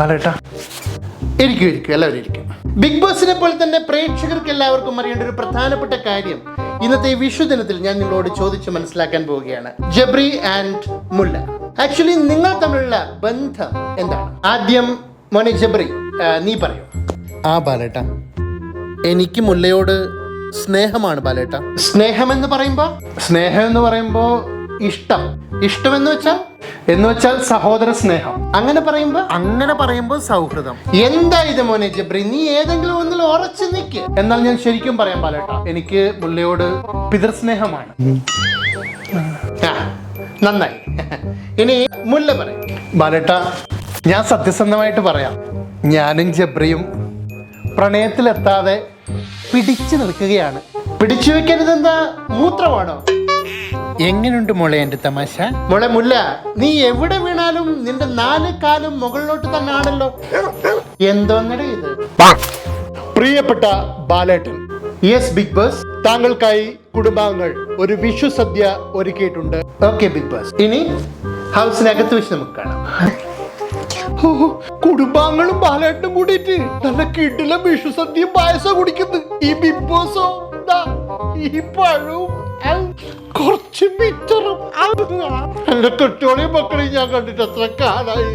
ബാലേട്ടാ. ഇരിക്കും ഇരിക്കും എല്ലാവരും ഇരിക്കും. ബിഗ് ബോസിനെ പോലെ തന്നെ പ്രേക്ഷകർക്ക് എല്ലാവർക്കും അറിയേണ്ട ഒരു പ്രധാനപ്പെട്ട കാര്യം ഇന്നത്തെ വിഷു ദിനത്തിൽ ഞാൻ നിങ്ങളോട് ചോദിച്ച് മനസ്സിലാക്കാൻ പോവുകയാണ്. ജബ്രി ആൻഡ് മുല്ല. ആക്ച്വലി നിങ്ങൾ തമ്മിലുള്ള ബന്ധം എന്താണ്? ആദ്യം മോനെ ജബ്രി നീ പറയൂ. ആ ബാലേട്ട. എനിക്ക് മുല്ലയോട് സ്നേഹമാണ് ബാലേട്ട. സ്നേഹം എന്ന് പറയുമ്പോ? സ്നേഹം എന്ന് പറയുമ്പോ ഇഷ്ടം. ഇഷ്ടം എന്ന് വെച്ചാൽ? എന്ന് വെച്ചാൽ സഹോദര സ്നേഹം. അങ്ങനെ പറയുമ്പോ? അങ്ങനെ പറയുമ്പോ സൗഹൃദം. എന്താ ഇത് മോനെ ജബ്രി? നീ ഏതെങ്കിലും ഒന്നിൽ ഉറച്ചു നിൽക്ക് എന്നാൽ ഞാൻ ശരിക്കും പറയാൻ പാലേട്ടാ എനിക്ക് പുള്ളിയോട് പിതൃസ്നേഹമാണ്. നന്നായി. ഇനി മുല്ല പറയും. ബാലേട്ട ഞാൻ സത്യസന്ധമായിട്ട് പറയാം. ഞാനും ജബ്രിയും പ്രണയത്തിലെത്താതെ പിടിച്ചു നിൽക്കുകയാണ്. പിടിച്ചു വെക്കരുതെന്താ? മൂത്രമാണോ എങ്ങനെയുണ്ട് മോളെ എന്റെ തമാശ? മോളെ മുല്ല നീ എവിടെ വീണാലും നിന്റെ നാല് കാലും മുകളിലോട്ട് തന്നെ ആണല്ലോ. എന്തോന്നട ഇത്? പ്രിയപ്പെട്ട ബാലേട്ടൻ യെസ് ബിഗ് ബോസ് താങ്കൾക്കായി കുടുംബാംഗങ്ങൾ ഒരു വിഷു സദ്യ ഒരുക്കിയിട്ടുണ്ട്. ഓക്കെ ബിഗ് ബോസ് ഇനി ഹൗസിനകത്ത് വെച്ച് നമുക്ക് കാണാം. കുടുംബാംഗങ്ങളും ബാലേട്ടനും കൂടിയിട്ട് നല്ല കിടില വിഷു സദ്യയും പായസം കുടിക്കുന്നു. ഈ ബിഗ് ബോസോ ദാ, ഈ പഴവും ഔ, കുറച്ച് മിച്ചറും ഔ, എന്റെ കെട്ടോളിയും മക്കളെയും ഞാൻ കണ്ടിട്ട് അത്ര കാലായി?